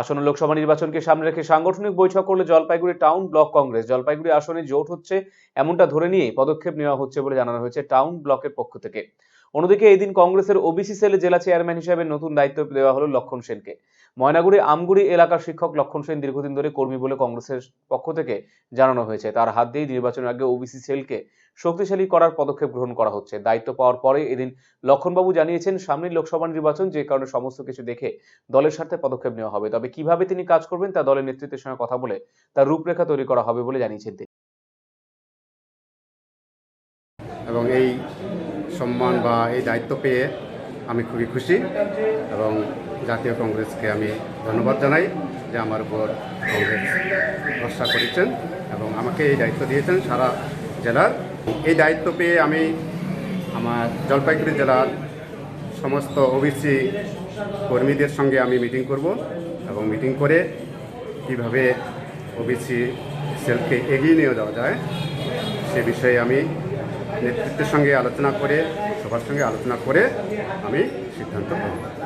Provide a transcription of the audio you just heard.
আসন্ন লোকসভা নির্বাচনকে সামনে রেখে সাংগঠনিক বৈঠক করলে জলপাইগুড়ি টাউন ব্লক কংগ্রেস। জলপাইগুড়ি আসনে জোট হচ্ছে এমনটা ধরে নিয়ে পদক্ষেপ নেওয়া হচ্ছে বলে জানানো হয়েছে টাউন ব্লকের পক্ষ থেকে। অন্যদিকে এদিন কংগ্রেসের ওবিসি সেলে জেলা চেয়ারম্যান হিসেবে নতুন দায়িত্ব দেওয়া হলো লক্ষণ সেনকে। ময়নাগুড়ি আমগুড়ি এলাকার শিক্ষক লক্ষণ সেন দীর্ঘদিন ধরে কর্মী বলে কংগ্রেসের পক্ষ থেকে জানানো হয়েছে। তার হাত দিয়েই নির্বাচনের আগে ওবিসি সেলকে শক্তিশালী করার পদক্ষেপ গ্রহণ করা হচ্ছে। দায়িত্ব পাওয়ার পরে এদিন লক্ষণবাবু জানিয়েছেন, সামনের লোকসভা নির্বাচন যে কারণে সমস্ত কিছু দেখে দলের স্বার্থে পদক্ষেপ নেওয়া হবে। তবে কীভাবে তিনি কাজ করবেন তা দলের নেতৃত্বের সঙ্গে কথা বলে তার রূপরেখা তৈরি করা হবে বলে জানিয়েছেন তিনি। এবং এই সম্মান বা এই দায়িত্ব পেয়ে আমি খুবই খুশি এবং জাতীয় কংগ্রেসকে আমি ধন্যবাদ জানাই যে আমার উপর কংগ্রেস ভরসা করেছেন এবং আমাকে এই দায়িত্ব দিয়েছেন সারা জেলার। এই দায়িত্ব পেয়ে আমি আমার জলপাইগুড়ি জেলার সমস্ত ওবিসি কর্মীদের সঙ্গে আমি মিটিং করব এবং মিটিং করে কীভাবে ওবিসি সেলকে এগিয়ে নিয়ে যাওয়া যায় সে বিষয়ে আমি নেতৃত্বের সঙ্গে আলোচনা করে সবার সঙ্গে আলোচনা করে আমি সিদ্ধান্ত নেব।